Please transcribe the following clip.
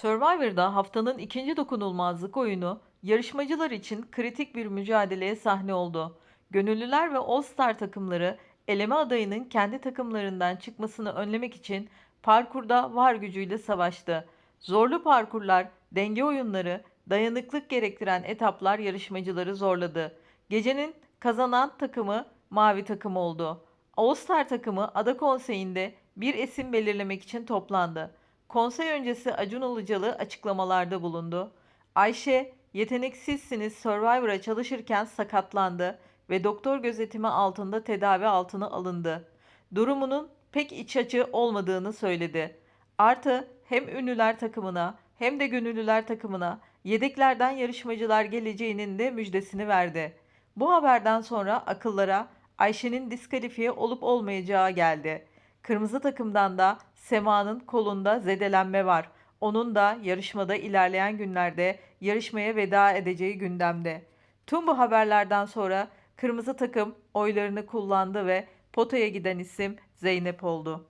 Survivor'da haftanın ikinci dokunulmazlık oyunu yarışmacılar için kritik bir mücadeleye sahne oldu. Gönüllüler ve All Star takımları eleme adayının kendi takımlarından çıkmasını önlemek için parkurda var gücüyle savaştı. Zorlu parkurlar, denge oyunları, dayanıklık gerektiren etaplar yarışmacıları zorladı. Gecenin kazanan takımı mavi takım oldu. All Star takımı ada konseyinde bir isim belirlemek için toplandı. Konsey öncesi Acun Ilıcalı açıklamalarda bulundu. Ayşe, yeteneksizsiniz Survivor'a çalışırken sakatlandı ve doktor gözetimi altında tedavi altına alındı. Durumunun pek iç açı olmadığını söyledi. Artı hem ünlüler takımına hem de gönüllüler takımına yedeklerden yarışmacılar geleceğinin de müjdesini verdi. Bu haberden sonra akıllara Ayşe'nin diskalifiye olup olmayacağı geldi. Kırmızı takımdan da Sema'nın kolunda zedelenme var. Onun da yarışmada ilerleyen günlerde yarışmaya veda edeceği gündemde. Tüm bu haberlerden sonra kırmızı takım oylarını kullandı ve potaya giden isim Zeynep oldu.